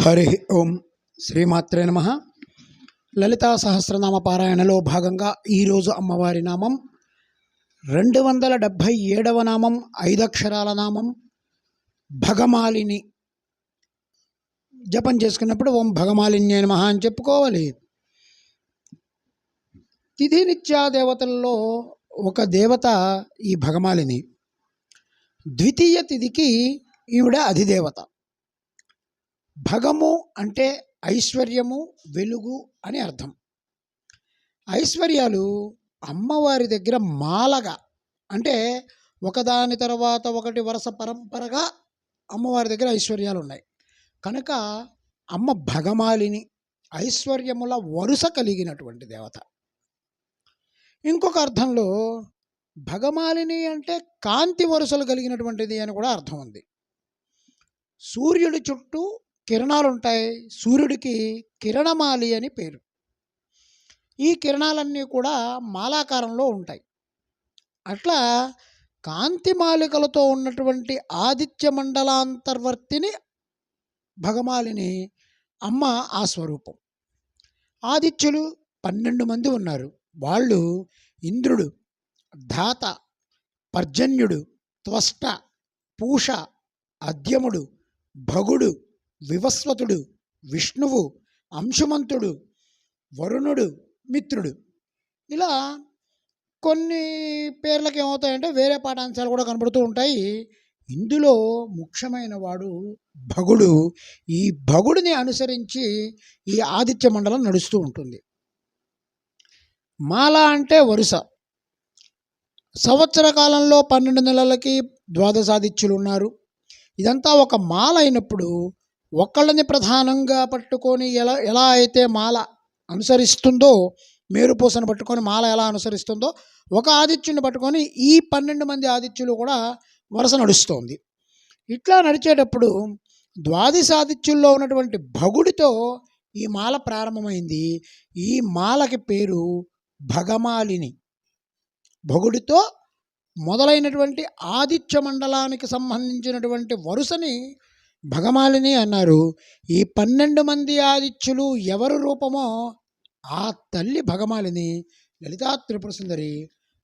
హరి ఓం శ్రీమాత్రే నమ. లలితా సహస్రనామ పారాయణలో భాగంగా ఈరోజు అమ్మవారి నామం రెండు వందల డెబ్భై ఏడవ నామం ఐదక్షరాల నామం భగమాలిని. జపం చేసుకున్నప్పుడు ఓం భగమాలిన్యే నమ అని చెప్పుకోవాలి. తిథి నిత్యా దేవతల్లో ఒక దేవత ఈ భగమాలిని. ద్వితీయ తిథికి ఈవిడ అధిదేవత. భగము అంటే ఐశ్వర్యము వెలుగు అని అర్థం. ఐశ్వర్యాలు అమ్మవారి దగ్గర మాలగా అంటే ఒకదాని తర్వాత ఒకటి వరుస పరంపరగా అమ్మవారి దగ్గర ఐశ్వర్యాలు ఉన్నాయి కనుక అమ్మ భగమాలిని ఐశ్వర్యముల వరుస కలిగినటువంటి దేవత. ఇంకొక అర్థంలో భగమాలిని అంటే కాంతి వరుసలు కలిగినటువంటిది అని కూడా అర్థం ఉంది. సూర్యుడి చుట్టూ కిరణాలు ఉంటాయి సూర్యుడికి కిరణమాలి అని పేరు. ఈ కిరణాలన్నీ కూడా మాలాకారంలో ఉంటాయి. అట్లా కాంతి మాలికలతో ఉన్నటువంటి ఆదిత్య మండలాంతర్వర్తిని భగమాలిని అమ్మ ఆ స్వరూపం. ఆదిత్యులు పన్నెండు మంది ఉన్నారు. వాళ్ళు ఇంద్రుడు ధాత పర్జన్యుడు త్వష్ట పూష అద్యముడు భగుడు వివస్వతుడు విష్ణువు అంశుమంతుడు వరుణుడు మిత్రుడు. ఇలా కొన్ని పేర్లకు ఏమవుతాయంటే వేరే పాఠాంశాలు కూడా కనబడుతూ ఉంటాయి. ఇందులో ముఖ్యమైన వాడు భగుడు. ఈ భగుడిని అనుసరించి ఈ ఆదిత్య మండలం నడుస్తూ ఉంటుంది. మాల అంటే వరుస. సంవత్సర కాలంలో పన్నెండు నెలలకి ద్వాదశాదిత్యులు ఉన్నారు. ఇదంతా ఒక మాల అయినప్పుడు ఒకళ్ళని ప్రధానంగా పట్టుకొని ఎలా ఎలా అయితే మాల అనుసరిస్తుందో మేరు పూసను పట్టుకొని మాల ఎలా అనుసరిస్తుందో ఒక ఆదిత్యుని పట్టుకొని ఈ పన్నెండు మంది ఆదిత్యులు కూడా వరుస నడుస్తోంది. ఇట్లా నడిచేటప్పుడు ద్వాదశాదిత్యుల్లో ఉన్నటువంటి భగుడితో ఈ మాల ప్రారంభమైంది. ఈ మాలకి పేరు భగమాలిని. భగుడితో మొదలైనటువంటి ఆదిత్య మండలానికి సంబంధించినటువంటి వరుసని భగమాలిని అన్నారు ఈ పన్నెండు మంది ఆదిత్యులు ఎవరు రూపమో ఆ తల్లి భగమాలిని లలితా త్రిపుర సుందరి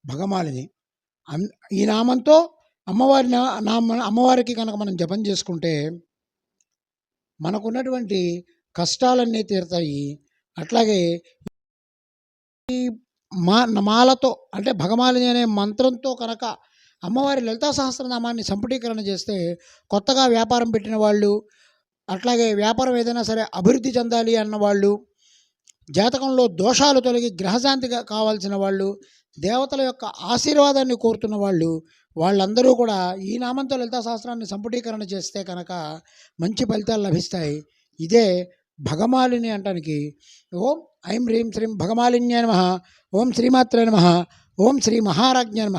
భగమాలిని. ఈ నామంతో అమ్మవారి నా నామ అమ్మవారికి కనుక మనం జపం చేసుకుంటే మనకున్నటువంటి కష్టాలన్నీ తీరుతాయి. అట్లాగే ఈ మా మాలతో అంటే భగమాలిని అనే మంత్రంతో కనుక అమ్మవారి లలితా సహస్రనామాన్ని సంపుటీకరణ చేస్తే కొత్తగా వ్యాపారం పెట్టిన వాళ్ళు అట్లాగే వ్యాపారం ఏదైనా సరే అభివృద్ధి చెందాలి అన్న వాళ్ళు జాతకంలో దోషాలు తొలగి గ్రహశాంతిగా కావాల్సిన వాళ్ళు దేవతల యొక్క ఆశీర్వాదాన్ని కోరుతున్న వాళ్ళు వాళ్ళందరూ కూడా ఈ నామంతో లలితా సహస్రాన్ని సంపుటీకరణ చేస్తే కనుక మంచి ఫలితాలు లభిస్తాయి. ఇదే భగమాలిని అంటానికి. ఓం ఐం హ్రీం శ్రీం భగమాలిన్య నమ ఓం శ్రీమాత్రే నమ ఓం శ్రీ మహారాజ్ఞ నమ.